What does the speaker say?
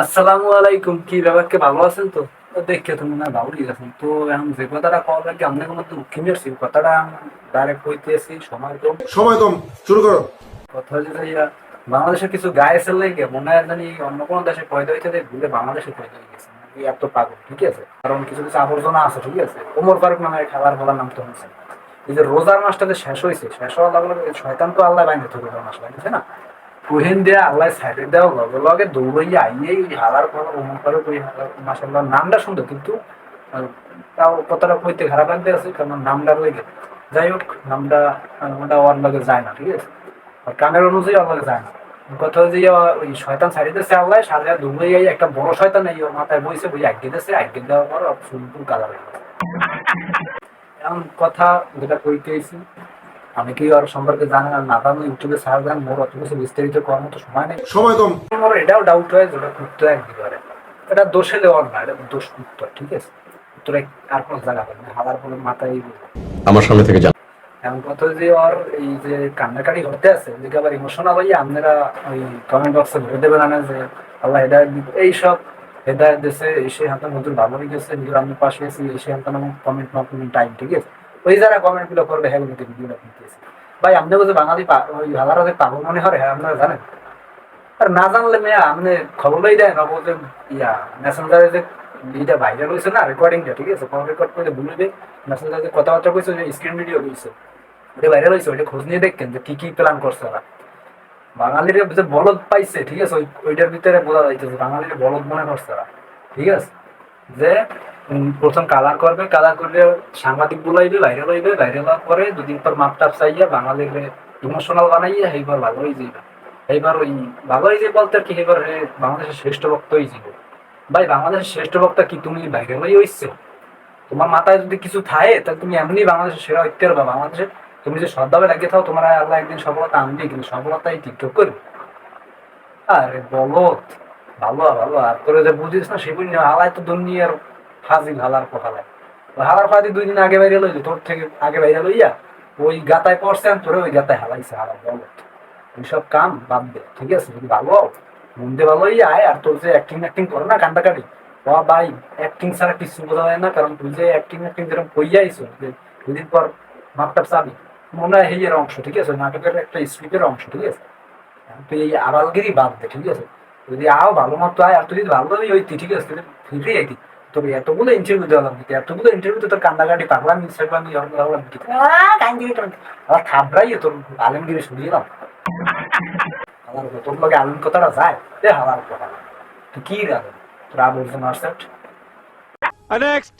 আসসালামু আলাইকুম। কি ব্যাপারকে ভালো আছেন তো? দেখে তো মনে ভালোই আছেন। তো এখন যে কথাটা কল লাগে আসছি কথাটা ডাইরেক্ট কইতেছি সময় কম সময় কম শুরু করো। কথা হচ্ছে বাংলাদেশের কিছু গায়ে লাগে মনে হয় জানি অন্য কোনো দেশে পয়দা ভুলে বাংলাদেশে পয়দা হয়ে গেছে। নাকি এত পাগল ঠিক আছে? কারণ কিছু কিছু আবর্জনা আছে ঠিক আছে? ওমর ফারুক নামে বলার নাম তো হয়েছে। এই যে রোজার মাসটা যে শেষ হয়েছে শেষ হওয়ার লগে শয়তান তো আল্লাহ বাইন্দে তো রোজার মাস বাইন্দেছে না? ওহেন দিয়ে আল্লাহ সাইডে দেওয়া লগে লগে দৌড়াইয়া আইয়ে হালার পর ওমর ফারুক ওই মাসাল্লাহ নামটা সুন্দর, কিন্তু তাও কতটা কইতে খারাপ লাগতে আছে, কারণ নামটা লেগে যাই হোক, নামটা ওটা ওর লগে যায় না, ঠিক আছে? আর কানের অনুযায়ী ওর লগে যায় না। কথা যে, ওই শয়তান সাইডে আল্লাহ সাজা দৌড়াই একটা বড় শয়তান এই মাথায় বইছে বই আগে দিয়েছে আগে দেওয়ার পর ফুল কালার গেছে। এমন কথা যেটা কইতেছি আমি কি ওর সম্পর্কে জানি না? না জানি ইউটিউবে সার্চ দেন মোর অত কিছু বিস্তারিত করার মতো সময় নেই। সময় কম। আমার এটাও ডাউট হয় যেটা করতে হয় একেবারে এটা দোষে দেওয়ার না এটা দোষ উত্তর ঠিক আছে? উত্তরে আর কোনো জায়গা পাবে না হালার পরে মাথায় আমার সামনে থেকে যান এমন কথা যে ওর এই যে কান্নাকাটি করতে আছে যে আবার ইমোশনাল হইয়া আপনারা ওই কমেন্ট বক্সে ভরে দেবেন না যে আল্লাহ হেদায়ত দিবে এইসব হেদায়ত দিয়েছে এই সেই হাতে নতুন ভালো হয়ে গেছে নিজের আমি পাশে আছি এই সেই হাতে কমেন্ট নতুন টাইম ঠিক আছে? ওই যারা কমেন্টগুলো করবে হ্যাঁ ভিডিওটা দিতেছে ভাই, আপনি বলছে বাঙালি ওই পাগল মনে হয় হ্যাঁ আপনারা জানেন। আর না জানলে মেয়া আপনি খবরই দেয় না বলতে ইয়া মেসেঞ্জারে যে এইটা ভাইরাল হয়েছে না রেকর্ডিংটা ঠিক আছে? ফোন রেকর্ড করে বলবে মেসেঞ্জারে যে কথাবার্তা কইছে যে স্ক্রিন ভিডিও কইছে। ওটা ভাইরাল হয়েছে, ওইটা খোঁজ নিয়ে দেখেন যে কি কি প্ল্যান করছে ওরা। বাঙালির যে বলদ পাইছে, ঠিক আছে? ওই- ওইটার ভিতরে বোঝা যাইতেছে, বাঙালির বলদ মনে করছে ওরা। ঠিক আছে? যে প্রথম কালার করবে কালার করলে সাংবাদিক বুলাইবে ভাইরাল হইবে ভাইরাল হওয়ার পরে দুদিন পর মাপ টাপ চাইয়া বাঙালির ইমোশনাল বানাইয়া এইবার ভালো হয়ে যাইবে। এইবার ওই ভালো হয়ে যাবে বলতে আর কি এবার বাংলাদেশের শ্রেষ্ঠ বক্তা হয়ে যাবে ভাই, বাংলাদেশের শ্রেষ্ঠ বক্তা কি তুমি? ভাইরাল হয়ে হইছে। তোমার মাথায় যদি কিছু থাকে, তাহলে তুমি এমনি বাংলাদেশের সেরা হইতে পারবা বাংলাদেশের তুমি যে সদ্ভাবে লাগিয়ে থাও তোমার আল্লাহ একদিন সফলতা আনবে, কিন্তু সফলতা এই টিকটক করবে আরে বলত, ভালো ভালো। আর তোরে যে বুঝিস না বুঝি হালাই তো দুনিয়ার ফাজিল হালার পোহালায় হালার ফাজি দুই দিন আগে বাইরে লইলি, তোর থেকে আগে বাইরে লইয়া ওই গাতায় পড়ছে আর তোরে ওই গাতায় হালাইছে হালার বলত এইসব কাম বাদ দে, ঠিক আছে? যদি ভালো হও, মন দিয়ে ভালো হইয়া আয়, আর তোর যে অ্যাক্টিং অ্যাক্টিং করে না কান্দাকাটি ও ভাই অ্যাক্টিং ছাড়া কিছু বোঝা যায় না, কারণ তুই যে অ্যাক্টিং অ্যাক্টিং যেরকম কইয়া আইছো দুদিন পর মাপটাপ চাবি, মনে হয় হেয়ের অংশ, ঠিক আছে? নাটকের একটা স্ক্রিপ্টের অংশ, ঠিক আছে? তুই এই আড়ালগিরি বাদ দে, ঠিক আছে? যদি আও ভালো মতো আয়, আর তুই যদি ভালো হইতি, ঠিক আছে? তুই ফিরে আইতি। তোর এতগুলো ইন্টারভিউ দেওয়া লাগবে এতগুলো ইন্টারভিউ তোর কান্দাকাটি পাগলাম সেগলামি কান্দি তোর আমার থাবড়াই তোর আলমগিরি শুনিলাম আমার তোর লগে আলম কথাটা যায়? এ হালার কথা। তুই কি গেল তোর আবর্জনা সেট Next.